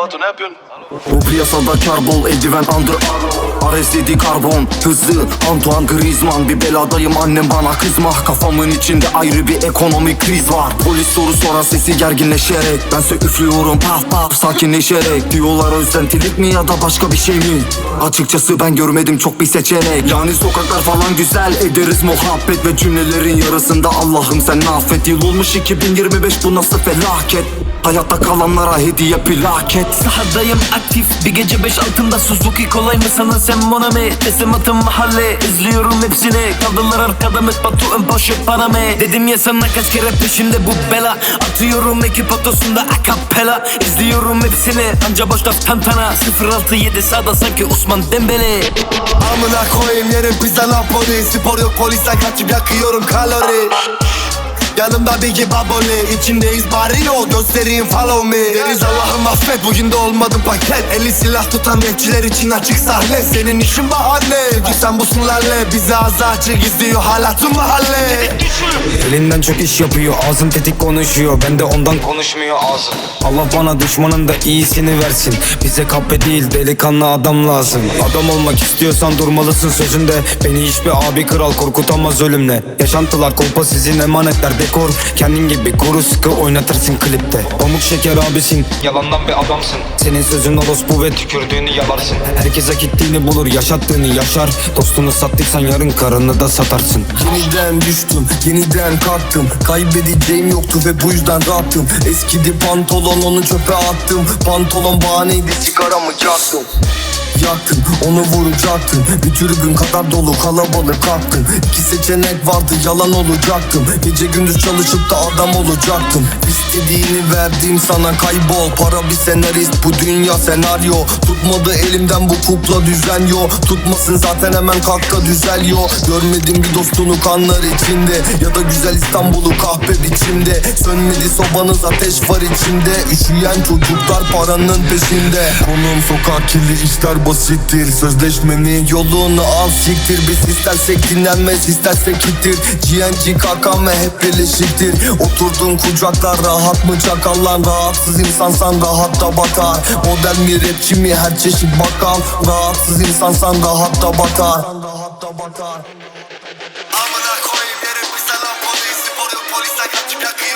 Batu ne yapıyorsun? Bu piyasada karbol eldiven under RSD karbon hızlı. Antoine Griezmann Bir beladayım annem bana kızma. Kafamın içinde ayrı bir ekonomik kriz var. Polis soru soran sesi gerginleşerek. Bense üflüyorum paf paf sakinleşerek. Diyorlar özentilik mi ya da başka bir şey mi? Açıkçası ben görmedim çok bir seçenek. Yani sokaklar falan güzel Ederiz muhabbet ve cümlelerin yarısında Allah'ım sen affet. Yıl olmuş 2025 bu nasıl felaket? Hayatta kalanlara hediye plaket. Sahadayım aktif. Bir gece beş altında Suzuki kolay mı sana? Sen Monami Teslimatım mahalle. İzliyorum hepsini. Kaldılar arkada met batu ön poşet bana mı Dedim ya sana kaç kere peşimde bu bela. Atıyorum ekip otosunda akapela İzliyorum hepsini. Anca boş laf tantana 067 sağda sanki Osman Dembele. Amına koyayım yerim pizza Napoli. Spor yok polisten kaçıp yakıyorum kalori Yanımda Biggie Baboli İçindeyiz Barrio Göstereyim follow me. Deriz Allah'ım affet Bugün de olmadım paket. Eli silah tutan rapçiler için açık sahne. Senin işin bahane. Çünkü sen busun lalle Bizi ağzı açık izliyor hala tüm mahalle Elinden çok iş yapıyor ağzın tetik konuşuyor. Ben de ondan konuşmuyor ağzın Allah bana düşmanın da iyisini versin. Bize kahpe değil delikanlı adam lazım. Adam olmak istiyorsan durmalısın sözünde. Beni hiçbir abi kral korkutamaz ölümle. Yaşantılar kolpa sizin emanetler dekor. Kendin gibi kuru sıkı oynatırsın klipte. Pamuk şeker abisin. Yalandan bir adamsın. Senin sözün orospu ve tükürdüğünü yalarsın. Herkes hak ettiğini bulur yaşattığını yaşar. Dostunu sattıysan yarın karını da satarsın. Yeniden düştüm, yeniden kalktım Kaybedeceğim yoktu ve bu yüzden rahattım. Eskidi pantolon onu çöpe attım. Pantolon bahaneydi sigaramı yaktım Yaktım onu vuracaktım Bir tribün kadar dolu kalabalık kalktım İki seçenek vardı yalan olacaktım. Gece gündüz çalışıp da adam olacaktım. İstediğini verdim sana kaybol. Para bir senarist bu dünya senaryo. Tutmadı elimden bu kukla düzen yo Tutmasın zaten hemen kalk da düzel yo Görmedim bir dostunu kanlar içinde. Ya da güzel İstanbul'u kahpe biçimde. Sönmedi sobanız ateş var içinde. Üşüyen çocuklar paranın peşinde. Konum sokak kirli işler basit Sözleşmenin yolunu al siktir. Biz istersek dinlenmez istersek ittir. GNG KKM hep birleşiktir. Oturdun kucaklar rahat mı çakallar? Rahatsız insansan rahat da batar. Model mi rapçi mi? Her çeşit bakkal Rahatsız insansan rahat da batar. Amına koyayım yerim bir selam polisi Spor yok polis hayat plakı